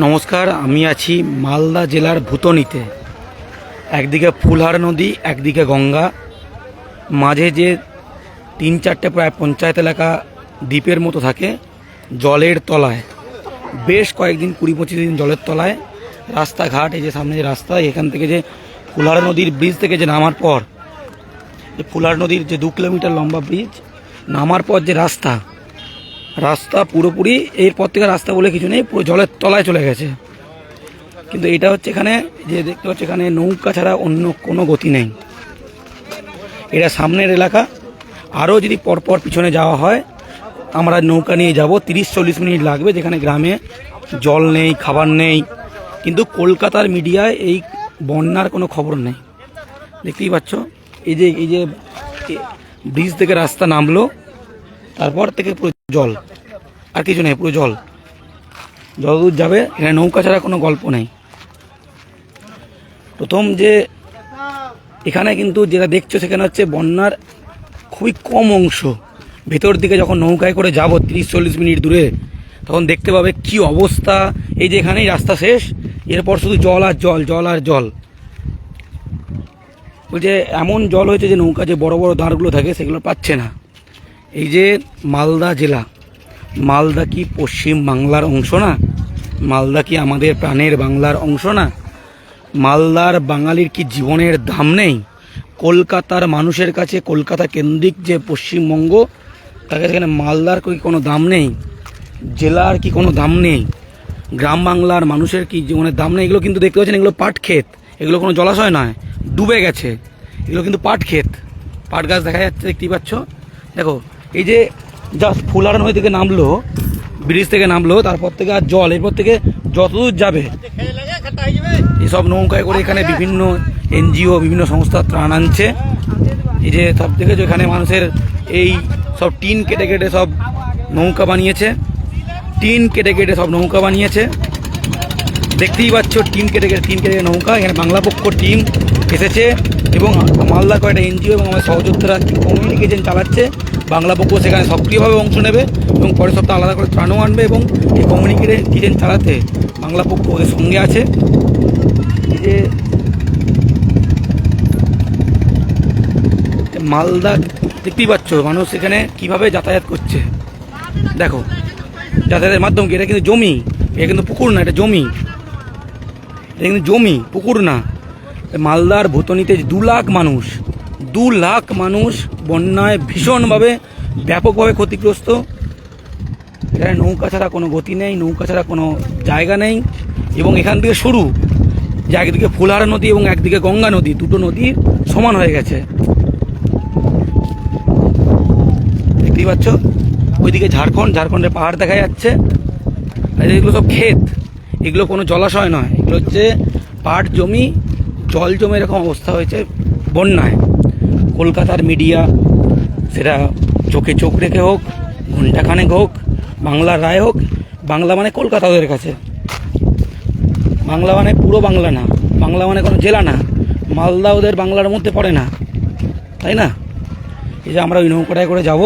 নমস্কার, আমি আছি মালদা জেলার ভুতনিতে। একদিকে ফুলহার নদী, একদিকে গঙ্গা। মাঝে যে তিন চারটে প্রায় পঞ্চায়েত এলাকা দ্বীপের মতো থাকে, জলের তলায়। বেশ কয়েকদিন, কুড়ি পঁচিশ দিন জলের তলায়। রাস্তাঘাট, এই যে সামনে যে রাস্তা, এখান থেকে যে ফুলহার নদীর ব্রিজ থেকে যে নামার পর যে ফুলহার নদীর যে দু কিলোমিটার লম্বা ব্রিজ নামার পর যে রাস্তা রাস্তা পুরোপুরি, এরপর থেকে রাস্তা বলে কিছু নেই, পুরো জলের তলায় চলে গেছে। কিন্তু এটা হচ্ছে এখানে, যে দেখতে পাচ্ছি এখানে নৌকা ছাড়া অন্য কোনো গতি নেই। এটা সামনের এলাকা। আরও যদি পরপর পিছনে যাওয়া হয়, আমরা নৌকা নিয়ে যাব। তিরিশ চল্লিশ মিনিট লাগবে যেখানে গ্রামে জল নেই, খাবার নেই। কিন্তু কলকাতার মিডিয়ায় এই বন্যার কোনো খবর নেই। দেখতেই পাচ্ছ, এই যে এই যে ব্রিজ থেকে রাস্তা নামলো, তারপর থেকে পুরো জল। আর কিছু নেই, পুরো জল। যতদূর যাবে, এখানে নৌকা ছাড়া কোনো গল্প নেই। প্রথম যে এখানে কিন্তু যেটা দেখছ সেখানে হচ্ছে বন্যার খুবই কম অংশ। ভেতর দিকে যখন নৌকায় করে যাব, তিরিশ চল্লিশ মিনিট দূরে, তখন দেখতে পাবে কি অবস্থা। এই যে এখানেই রাস্তা শেষ, এরপর শুধু জল আর জল জল আর জল। বলছে, এমন জল হয়েছে যে নৌকা যে বড় বড় দাঁড়গুলো থাকে, সেগুলো পাচ্ছে না। এই যে মালদা জেলা, মালদা কি পশ্চিম বাংলার অংশ না? মালদা কি আমাদের প্রাণের বাংলার অংশ না? মালদার বাঙালির কি জীবনের দাম নেই? কলকাতার মানুষের কাছে কলকাতা কেন্দ্রিক যে পশ্চিমবঙ্গ, তাকে সেখানে মালদার কি কোনো দাম নেই? জেলার কি কোনো দাম নেই? গ্রাম বাংলার মানুষের কি জীবনের দাম নেই? এগুলো কিন্তু দেখতে পাচ্ছেন, এগুলো পাট ক্ষেত। এগুলো কোনো জলাশয় নয়, ডুবে গেছে। এগুলো কিন্তু পাট ক্ষেত। পাট গাছ দেখা যাচ্ছে, দেখতেই পাচ্ছ। দেখো এই যে জাস্ট ফুলার নদী থেকে নামলো, ব্রিজ থেকে নামলো, তারপর থেকে আর জল, এরপর থেকে যতদূর যাবে, এসব নৌকায় করে এখানে বিভিন্ন এনজিও, বিভিন্ন সংস্থা ত্রাণ আনছে। এই যে সব দেখেছ এখানে মানুষের এই সব টিন কেটে কেটে সব নৌকা বানিয়েছে। টিন কেটে কেটে সব নৌকা বানিয়েছে। দেখতেই পাচ্ছ টিম কেটে কেটে টিম কেটে নৌকা। এখানে বাংলা পক্ষ টিম এসেছে এবং মালদা কয়েকটা এনজিও এবং আমাদের সহযোদ্ধারা কমিউনিকেশন চালাচ্ছে। বাংলা পক্ষ সেখানে সক্রিয়ভাবে অংশ নেবে এবং পরের সপ্তাহে আলাদা করে ত্রাণও আনবে এবং এই কমিউনিকেশন চালাতে বাংলা পক্ষ ওদের সঙ্গে আছে। যে মালদা দেখতেই পাচ্ছ মানুষ এখানে কীভাবে যাতায়াত করছে। দেখো, যাতায়াতের মাধ্যম কি এটা কিন্তু জমি, এটা কিন্তু পুকুর না, এটা জমি। এটা কিন্তু জমি, পুকুর না। মালদার ভুতনিতে দু লাখ মানুষ। দু লাখ মানুষ বন্যায় ভীষণভাবে, ব্যাপকভাবে ক্ষতিগ্রস্ত। এখানে নৌকা ছাড়া কোনো গতি নেই, নৌকা ছাড়া কোনো জায়গা নেই। এবং এখান থেকে শুরু, যে একদিকে ফুলহারা নদী এবং একদিকে গঙ্গা নদী, দুটো নদী সমান হয়ে গেছে। দেখতেই পাচ্ছ? ওইদিকে ঝাড়খণ্ড ঝাড়খণ্ডের পাহাড় দেখা যাচ্ছে। এগুলো সব ক্ষেত। এগুলো কোনো জলাশয় নয়। এগুলো হচ্ছে পাট জমি, জল জমে এরকম অবস্থা হয়েছে বন্যায়। কলকাতার মিডিয়া, সেটা চোখে চোখ রেখে হোক ঘন্টাখানেক হোক, বাংলার রায় হোক, বাংলা মানে কলকাতা ওদের কাছে। বাংলা মানে পুরো বাংলা না, বাংলা মানে কোনো জেলা না, মালদা ওদের বাংলার মধ্যে পড়ে না, তাই না? এই যে আমরা ওই নৌকাটায় করে যাব,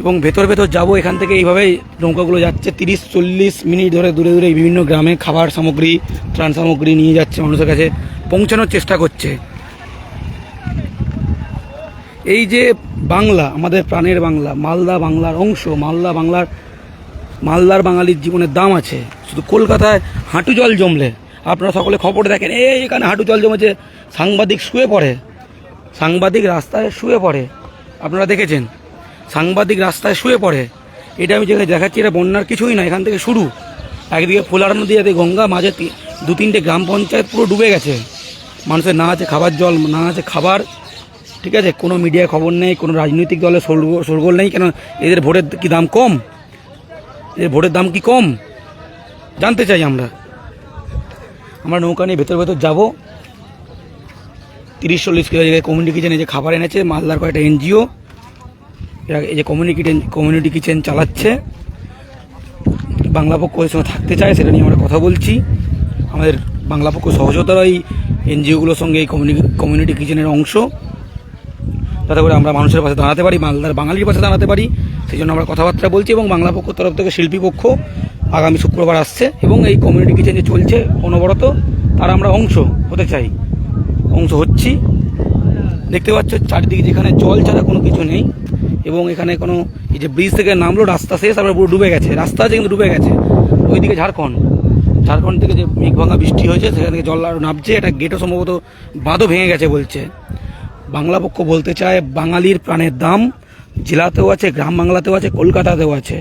এবং ভেতর ভেতর যাব, এখান থেকে এইভাবেই নৌকাগুলো যাচ্ছে, তিরিশ চল্লিশ মিনিট ধরে দূরে দূরে বিভিন্ন গ্রামে খাবার সামগ্রী, ত্রাণ সামগ্রী নিয়ে যাচ্ছে মানুষের কাছে, পৌঁছানোর চেষ্টা করছে। এই যে বাংলা, আমাদের প্রাণের বাংলা, মালদা বাংলার অংশ, মালদা বাংলার, মালদার বাঙালির জীবনের দাম আছে। শুধু কলকাতায় হাঁটু জল জমলে। আপনারা সকলে খবর দেখেন, এই এখানে হাঁটু জল জমেছে, সাংবাদিক শুয়ে পড়ে। সাংবাদিক রাস্তায় শুয়ে পড়ে। আপনারা দেখেছেন, সাংবাদিক রাস্তায় শুয়ে পড়ে। এটা আমি যেখানে দেখাচ্ছি, এটা বন্যার কিছুই না, এখান থেকে শুরু। একদিকে ফুলার নদী, একদিকে গঙ্গা, মাঝে দু তিনটে গ্রাম পঞ্চায়েত পুরো ডুবে গেছে। মানুষের না আছে খাবার জল, না আছে খাবার। ঠিক আছে? কোনো মিডিয়ায় খবর নেই, কোনো রাজনৈতিক দলের সরগোল নেই, কেন এদের ভোটের কি দাম কম? এদের ভোটের দাম কি কম? জানতে চাই আমরা। আমরা নৌকা নিয়ে ভেতর ভেতর যাব। তিরিশ চল্লিশ কিলো জায়গায় কমিউনিটি কিচেন যে খাবার এনেছে, মালদার কয়েকটা এনজিও এই যে কমিউনিটি কমিউনিটি কিচেন চালাচ্ছে। বাংলা পক্ষ সঙ্গে থাকতে চায়, সেটা নিয়ে আমরা কথা বলছি। আমাদের বাংলা পক্ষ সহযোগিতারা এই এনজিওগুলোর সঙ্গে এই কমিউনিটি কিচেনের অংশ। যাতে করে আমরা মানুষের পাশে দাঁড়াতে পারি, মালদার বাঙালির পাশে দাঁড়াতে পারি। সেই জন্য আমরা কথাবার্তা বলছি এবং বাংলা পক্ষ তরফ থেকে শিল্পী পক্ষ আগামী শুক্রবার আসছে এবং এই কমিউনিটি কিচেন যে চলছে অনবরত, তার আমরা অংশ হতে চাই। অংশ হচ্ছি। দেখতে পাচ্ছ, চারিদিকে যেখানে জল ছাড়া কোনো কিছু নেই এবং এখানে কোনো এই যে ব্রিজ থেকে নামলো, রাস্তা শেষ, তারপরে পুরো ডুবে গেছে। রাস্তা আছে কিন্তু ডুবে গেছে। ওইদিকে ঝাড়খণ্ড। ঝাড়খণ্ড থেকে যে মেঘ ভাঙা বৃষ্টি হয়েছে, সেখান থেকে জল আরও নামছে। একটা গেটও সম্ভবত বাঁধও ভেঙে গেছে বলছে। বাংলা পক্ষ বলতে চায় বাঙালির প্রাণের দাম জেলাতেও আছে, গ্রাম বাংলাতেও আছে, কলকাতাতেও আছে।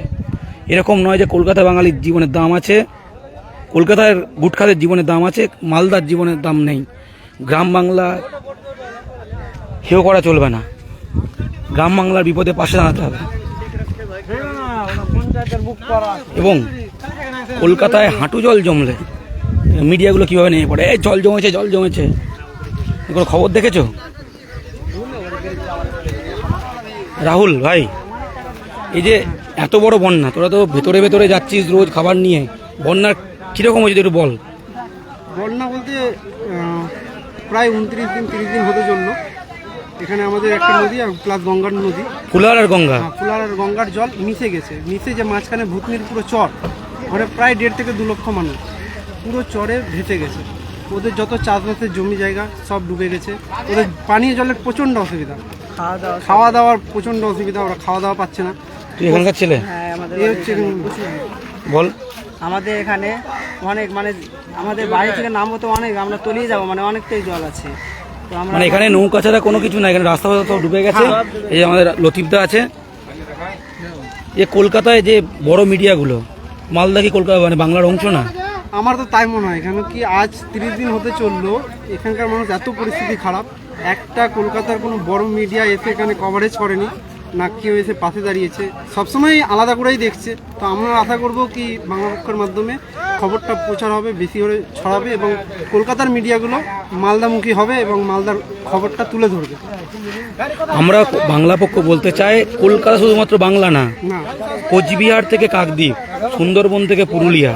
এরকম নয় যে কলকাতা বাঙালির জীবনের দাম আছে, কলকাতার গুটখাদের জীবনের দাম আছে, মালদার জীবনের দাম নেই। গ্রাম বাংলা হেও করা চলবে না। গ্রাম বাংলার বিপদে পাশে দাঁড়াতে হবে। এবং কলকাতায় হাঁটু জল জমলে, মিডিয়াগুলো কীভাবে নেমে পড়ে? এই জল জমেছে জল জমেছে। কোনো খবর দেখেছ? রাহুল ভাই এই যে এত বড় বন্যা তোরা তো ভেতরে ভেতরে যাচ্ছিস রোজ খাবার নিয়ে। বন্যার কীরকম হয়েছে একটু বল? বন্যা বলতে প্রায় উনত্রিশ দিন তিরিশ দিন হতে চলল। এখানে আমাদের একটা নদী আর প্লাস গঙ্গার নদী। ফুলার আর গঙ্গা? হ্যাঁ, ফুলার আর গঙ্গার জল মিশে গেছে। মিশে যে মাঝখানে ভূতনির পুরো চর ওখানে প্রায় দেড় থেকে দু লক্ষ মানুষ পুরো চরে ভেসে গেছে। ওদের যত চাষবাসের জমি জায়গা সব ডুবে গেছে। ওদের পানীয় জলের প্রচণ্ড অসুবিধা। খাওয়া দাওয়া খাওয়া দাওয়ার প্রচণ্ড অসুবিধা ওরা খাওয়া দাওয়া পাচ্ছে না। তুই এখানকার ছেলে? হ্যাঁ আমাদের এই হচ্ছে বল। আমাদের এখানে অনেক মানে আমাদের বাড়ি থেকে নামবো তো অনেক আমরা তলিয়ে যাব মানে অনেকটাই জল আছে। তো আমরা মানে এখানে নৌকা ছাড়া কোনো কিছু না এখানে রাস্তা ফাস্তা সব ডুবে গেছে। এই যে আমাদের লতিফদা আছে। যে কলকাতায় যে বড় মিডিয়াগুলো মালদা কি কলকাতা মানে বাংলার অংশ না? আমার তো তাই মনে হয় কেন কি আজ তিরিশ দিন হতে চলল এখানকার মানুষ এত পরিস্থিতি খারাপ। একটা কলকাতার কোনো বড় মিডিয়া এসে এখানে কভারেজ করেনি না কেউ এসে পাশে দাঁড়িয়েছে। সবসময় আলাদা করেই দেখছে। তো আমরা আশা করব কি বাংলা পক্ষের মাধ্যমে খবরটা প্রচার হবে বেশি করে ছড়াবে এবং কলকাতার মিডিয়াগুলো মালদামুখী হবে এবং মালদার খবরটা তুলে ধরবে। আমরা বাংলা পক্ষ বলতে চাই কলকাতা শুধুমাত্র বাংলা না না। কোচবিহার থেকে কাকদ্বীপ সুন্দরবন থেকে পুরুলিয়া।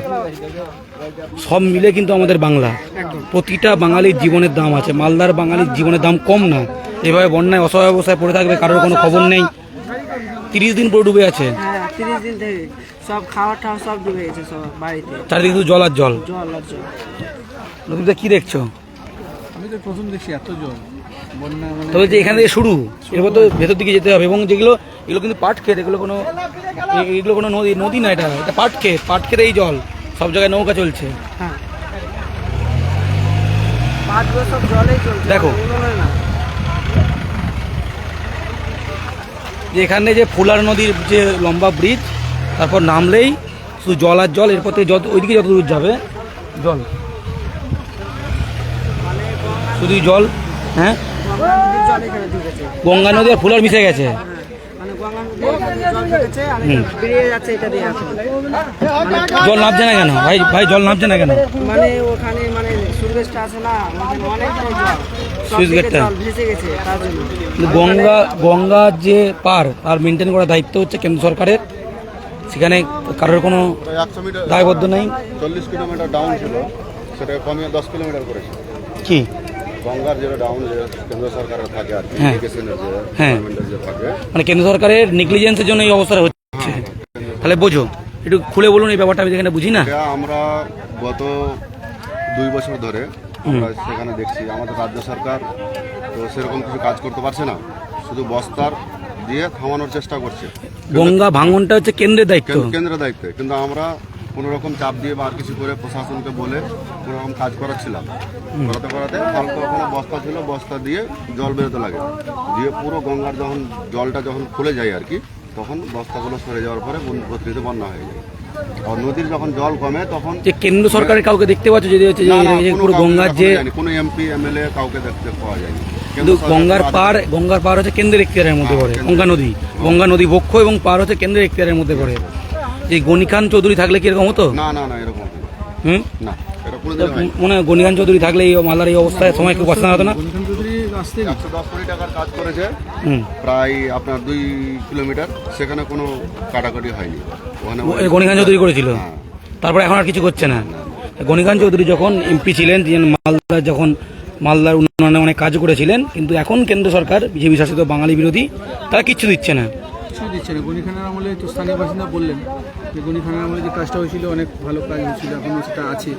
সব মিলে কিন্তু আমাদের বাংলা। প্রতিটা বাঙালির জীবনের দাম আছে। মালদার বাঙালির জীবনের দাম কম না। এভাবে বন্যায় অসহায় অবস্থায় পড়ে থাকবে কারোর কোনো খবর নেই। তিরিশ দিন পুরো ডুবে আছে। হ্যাঁ তিরিশ দিন থেকে সব খাওয়া টাওয়া সব ডুবে গেছে সব বাড়িতে। চারিদিকে শুধু জল আর জল। জল আর জল। কি দেখছ? আমি তো প্রথম দেখছি এত জল। বন্যা মানে তবে যে এখান থেকে শুরু এরপর তো ভেতর দিকে যেতে হবে। এবং যেগুলো এগুলো কিন্তু পাট ক্ষেত এগুলো কোনো এগুলো কোনো নদী নদী না এটা। এটা পাট ক্ষেত পাট ক্ষেতে এই জল। সব জায়গায় নৌকা চলছে। হ্যাঁ। পাটগুলো সব জলেই চলছে দেখো। না। এখানে যে ফুলার নদীর যে লম্বা ব্রিজ তারপর নামলেই শুধু জল আর জল এরপর থেকে যত ওইদিকে যত দূর যাবে জল। শুধুই জল হ্যাঁ? গঙ্গা নদী আর ফুলার মিশে গেছে হ্যাঁ মানে গঙ্গা নদীর এখানে জল নামছে না কেন? ভাই ভাই জল নামছে না কেন? মানে ওখানে মানে আছে না সুইচ গেটটা? কিন্তু গঙ্গা যে পার আর মেনটেন করার দায়িত্ব হচ্ছে কেন্দ্র সরকারের। সেখানে কারোর কোনো দায়বদ্ধ নেই। চল্লিশ কিলোমিটার ডাউন ছিল সেটাকে কমিয়ে দশ কিলোমিটার করেছে। কি? গঙ্গার যেটা ডাউন কেন্দ্র সরকারের থাকে আর কি হ্যাঁ। হ্যাঁ। মানে কেন্দ্র সরকারের নেগলিজেন্সের জন্য এই অবস্থা হচ্ছে। তাহলে বোঝো একটু খুলে বলুন এই ব্যাপারটা আমি এখানে বুঝি না। আমরা গত দুই বছর ধরে আমরা সেখানে দেখছি আমাদের রাজ্য সরকার তো সেরকম কিছু কাজ করতে পারছে না। শুধু বস্তার দিয়ে থামানোর চেষ্টা করছে। গঙ্গা ভাঙনটা হচ্ছে কেন্দ্রের দায়িত্ব। কেন্দ্রের দায়িত্ব। কিন্তু আমরা কোনো রকম চাপ দিয়ে বা আর কিছু করে প্রশাসনকে বলে কোনো রকম কাজ করাচ্ছিলাম। করাতে করাতে হালকা ওখানে বস্তা ছিল বস্তা দিয়ে জল বেরোতে লাগে। দিয়ে পুরো গঙ্গার যখন জলটা যখন খুলে যায় আর কি তখন বস্তাগুলো সরে যাওয়ার পরে প্রকৃতি বন্যা হয়ে যায়। আর নদীর যখন জল কমে তখন যে কেন্দ্র সরকারের কাউকে দেখতে পাচ্ছ যদি হচ্ছে পুরো গঙ্গার যে কোনো এমপি এমএলএ কাউকে দেখতে পাওয়া যায়নি। কিন্তু গঙ্গার পার গঙ্গার পার হচ্ছে কেন্দ্রের এখতিয়ারের মধ্যে পড়ে গঙ্গা নদী। গঙ্গা নদী বক্ষ এবং পার হচ্ছে কেন্দ্রের এখতিয়ারের মধ্যে পড়ে। এই গণিখান চৌধুরী থাকলে কি এরকম হতো? না না না এরকম না। হুম? না মনে হয় গণিখান চৌধুরি থাকলে এই মালদার এই অবস্থায় সময় কেউ বাঁচানো হতো না? একশো দশ কোটি টাকার কাজ করেছে। প্রায় আপনার দুই কিলোমিটার। সেখানে কোনো কাটাকাটি হয়নি। ওখানে এই গণিখান চৌধুরী করেছিল? হ্যাঁ। তারপর এখন আর কিছু করছে না। গণিকান চৌধুরী যখন এমপি ছিলেন তিনি মালদা যখন মালদার উন্নয়নে অনেক কাজ করেছিলেন কিন্তু এখন কেন্দ্র সরকার বিজেপি শাসিত বাঙালি বিরোধী তারা কিচ্ছু দিচ্ছে না। কিছুই দিচ্ছে না। গনি খানের আমলে তো স্থানীয় বাসিন্দা বললেন যে গনি খানের আমলে যে কাজটা হয়েছিল অনেক ভালো কাজ হয়েছিল এখনও সেটা আছে।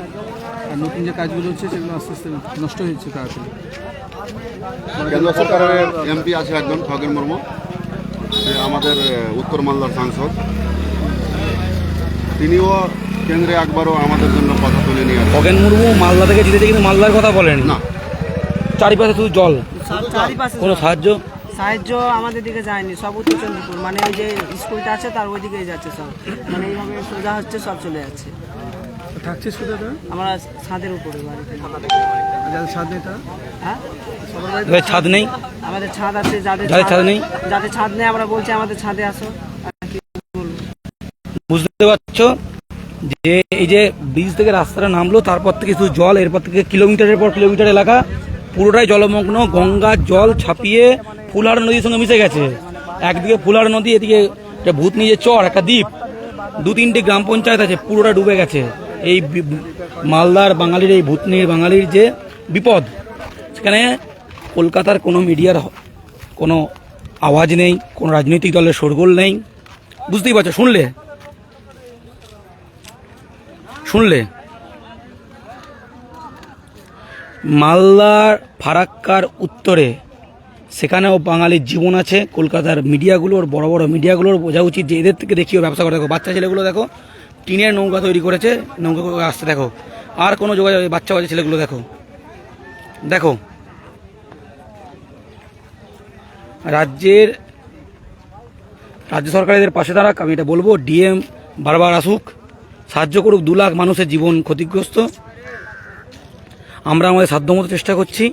আর নতুন যে কাজগুলো হচ্ছে সেগুলো আস্তে আস্তে নষ্ট হয়ে যাচ্ছে তাড়াতাড়ি। কেন্দ্র সরকারের এমপি আছে একজন খগেন মুর্মু। আমাদের উত্তর মালদার সাংসদ। তিনিও কেন্দ্রে একবারও আমাদের জন্য কথা তুলে নিয়ে খগেন মুর্মু মালদা থেকে জিতেছে কিন্তু মালদার কথা বলেন না। চারিপাশে শুধু জল। কোনো সাহায্য? সাহায্য আমাদের দিকে যায়নি সব উত্তর চন্দ্রপুর। মানে ওই যে স্কুলটা আছে তার ওই দিকেই যাচ্ছে সব। মানে এইভাবে সোজা হচ্ছে সব চলে যাচ্ছে। থাকছে সুদা তারা আমরা ছাদের উপরে বাড়িতে যাদের স্বাদ নেই তারা হ্যাঁ? ছাদ নেই? আমাদের ছাদ আছে যাদের ছাদ নেই? যাদের ছাদ নেই আমরা বলছি আমাদের ছাদে আসো। আর কি বুঝতে পারছ? যে এই যে ব্রিজ থেকে রাস্তাটা নামলো তারপর থেকে শুধু জল এরপর থেকে কিলোমিটারের পর কিলোমিটার এলাকা। পুরোটাই জলমগ্ন গঙ্গার জল ছাপিয়ে ফুলহার নদীর সঙ্গে মিশে গেছে। একদিকে ফুলহার নদী, এদিকে একটা ভূতনি যে চর, একটা দ্বীপ। দু তিনটে গ্রাম পঞ্চায়েত আছে, পুরোটা ডুবে গেছে। এই মালদার বাঙালির, এই ভূতনির বাঙালির যে বিপদ, সেখানে কলকাতার কোনো মিডিয়ার কোনো আওয়াজ নেই, কোনো রাজনৈতিক দলের শোরগোল নেই। বুঝতেই পারছ, শুনলে? শুনলে? মালদার ফারাক্কার উত্তরে সেখানেও বাঙালির জীবন আছে, কলকাতার মিডিয়াগুলোর বড় বড় মিডিয়াগুলোর বোঝা উচিত যে এদের থেকে দেখিও ব্যবসা করে। দেখো, বাচ্চা ছেলেগুলো দেখো, টিনের নৌকা তৈরি করেছে, নৌকা আসতে দেখো। আর কোনো যোগাযোগ বাচ্চা বাচ্চা ছেলেগুলো দেখো। দেখো, রাজ্যের, রাজ্য সরকার এদের পাশে দাঁড়াক, আমি এটা বলব, ডিএম বারবার আসুক, সাহায্য করুক, দু লাখ মানুষের জীবন ক্ষতিগ্রস্ত। আমরা আমাদের সাধ্যমতো চেষ্টা করছি।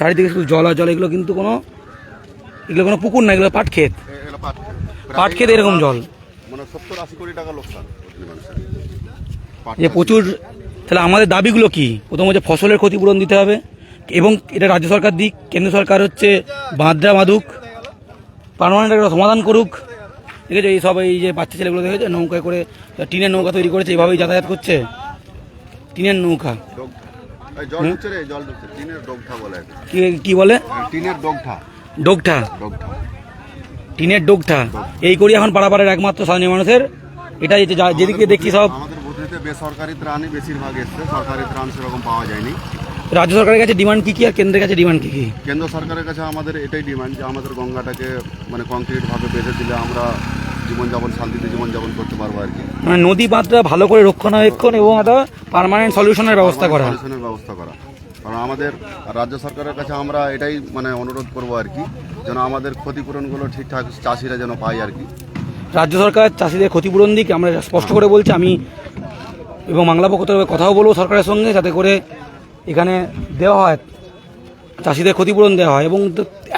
চারিদিকে শুধু জল আর জল এগুলো কিন্তু কোনো এগুলো কোনো পুকুর না এগুলো পাট ক্ষেত। পাট ক্ষেত। এরকম জল। মানে যে প্রচুর তাহলে আমাদের দাবিগুলো কি? প্রথম হচ্ছে ফসলের ক্ষতিপূরণ দিতে হবে। এবং এটা রাজ্য সরকার দিক কেন্দ্র সরকার হচ্ছে বাঁধরা বাঁধুক পারমানেন্ট একটা সমাধান করুক। দেখেছ এই সব এই যে বাচ্চা ছেলেগুলো দেখেছে? নৌকায় করে টিনের নৌকা তৈরি করেছে এইভাবেই যাতায়াত করছে। টিনের নৌকা। জল ঢুকছে রে জল ঢুকছে। টিনের ডগঠা বলে। কি। কি বলে? টিনের ডগঠা। ডোগঠা? ডগঠা। টিনের ডোগঠা? এই করি এখন পাড়াপাড়ের একমাত্র স্থানীয় মানুষের। এটাই যে যেদিকে দেখছি সব আমাদের বুদ্ধিতে বেসরকারি ত্রাণই বেশিরভাগ এসছে। সরকারি ত্রাণ সেরকম পাওয়া যায়নি। রাজ্য সরকারের কাছে ডিমান্ড কি কি আর কেন্দ্রের কাছে ডিমান্ড কি কি? কেন্দ্র সরকারের কাছে আমাদের এটাই ডিমান্ড যে আমাদের গঙ্গাটাকে মানে কংক্রিটভাবে বেঁধে দিলে আমরা জীবনযাপন শান্তিতে জীবনযাপন করতে পারব আর কি। মানে নদী বাঁধটা ভালো করে রক্ষণাবেক্ষণ এবং একটা পার্মানেন্ট সলিউশনের ব্যবস্থা করা। সলিউশনের ব্যবস্থা করা। কারণ আমাদের রাজ্য সরকারের কাছে আমরা এটাই মানে অনুরোধ করব আর কি যেন আমাদের ক্ষতিপূরণগুলো ঠিকঠাক চাষিরা যেন পায় আর কি। রাজ্য সরকার চাষিদের ক্ষতিপূরণ দিক আমরা স্পষ্ট করে বলছি। আমি এবং বাংলা পক্ষ থেকে কথাও বলব সরকারের সঙ্গে যাতে করে এখানে দেওয়া হয়। চাষিদের ক্ষতিপূরণ দেওয়া হয় এবং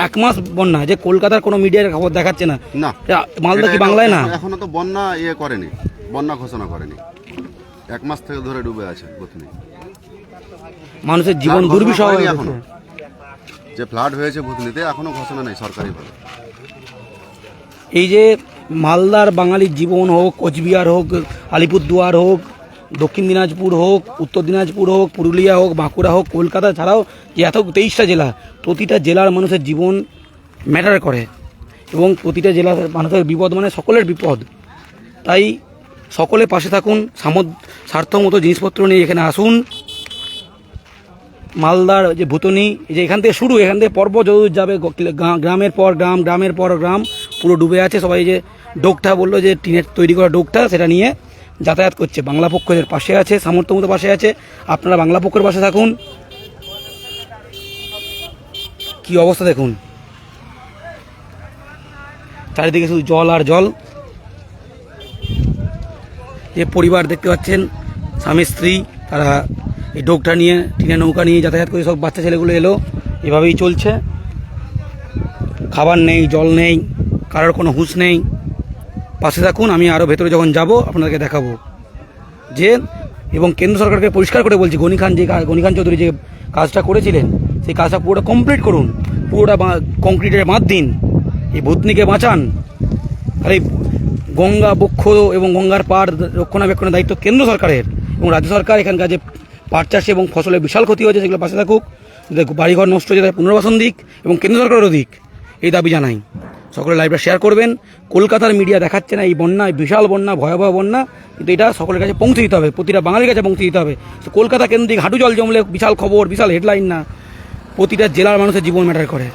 এক মাস বন্যা যে কলকাতার কোনো মিডিয়ার খবর দেখাচ্ছে না। না। মালদা কি বাংলায় না? এখনো- এখনও তো বন্যা ইয়ে করেনি বন্যা ঘোষণা করেনি। এক মাস থেকে ধরে ডুবে আছে বুথনি মানুষের জীবন দুর্বিষহ হয়নি যে ফ্লাড হয়েছে বুথনিতে এখনও ঘোষণা নেই সরকারিভাবে এই যে মালদার বাঙালির জীবন হোক কোচবিহার হোক আলিপুরদুয়ার হোক দক্ষিণ দিনাজপুর হোক, উত্তর দিনাজপুর হোক, পুরুলিয়া হোক, বাঁকুড়া হোক, কলকাতা ছাড়াও যে এত তেইশটা জেলা, প্রতিটা জেলার মানুষের জীবন ম্যাটার করে এবং প্রতিটা জেলার মানুষের বিপদ মানে সকলের বিপদ। তাই সকলে পাশে থাকুন, সামদ স্বার্থ মতো জিনিসপত্র নিয়ে এখানে আসুন। মালদার যে ভুতনি যে এখান থেকে শুরু, এখান থেকে পর্ব যত যাবে গ্রামের পর গ্রাম, গ্রামের পর গ্রাম, পুরো ডুবে আছে, সবাই যে ডোকটা বলল যে টিনের তৈরি করা ডোকটা, সেটা নিয়ে যাতায়াত করছে। বাংলা পক্ষ এদের পাশে আছে সামর্থ্য মতো পাশে আছে। আপনারা বাংলা পক্ষের পাশে থাকুন। কি অবস্থা দেখুন। চারিদিকে শুধু জল আর জল। যে পরিবার দেখতে পাচ্ছেন, স্বামী, স্ত্রী, তারা এই ডোকটা নিয়ে, টিনের নৌকা নিয়ে যাতায়াত করে সব বাচ্চা ছেলেগুলো এলো। এভাবেই চলছে। খাবার নেই, জল নেই, কারোর কোনো হুঁশ নেই। পাশে থাকুন, আমি আরও ভেতরে যখন যাব, আপনাদেরকে দেখাবো। যে এবং কেন্দ্র সরকারকে পরিষ্কার করে বলছি, গনি খান যে গনি খান চৌধুরী যে কাজটা করেছিলেন, সেই কাজটা পুরোটা কমপ্লিট করুন। পুরোটা কংক্রিটের বাঁধ দিন এই ভূতনিকে বাঁচান। আর এই গঙ্গা, বক্ষ এবং গঙ্গার পাড় রক্ষণাবেক্ষণের দায়িত্ব কেন্দ্র সরকারের। এবং রাজ্য সরকার এখানকার যে পাট চাষে এবং ফসলের বিশাল ক্ষতি হয়েছে, সেগুলো পাশে থাকুক। বাড়িঘর নষ্ট হয়েছে তাদের পুনর্বাসন দিক এবং কেন্দ্র সরকারেরও দিক। এই দাবি জানাই। সকলে লাইভটা শেয়ার করবেন। কলকাতার মিডিয়া দেখাচ্ছে না এই বন্যা বিশাল বন্যা, ভয়াবহ বন্যা, কিন্তু এটা সকলের কাছে পৌঁছে দিতে হবে। প্রতিটা বাঙালির কাছে পৌঁছে দিতে হবে। তো কলকাতা কেন্দ্রিক হাঁটু জল জমলে বিশাল খবর, বিশাল হেডলাইন না। প্রতিটা জেলার মানুষের জীবন ম্যাটার করে।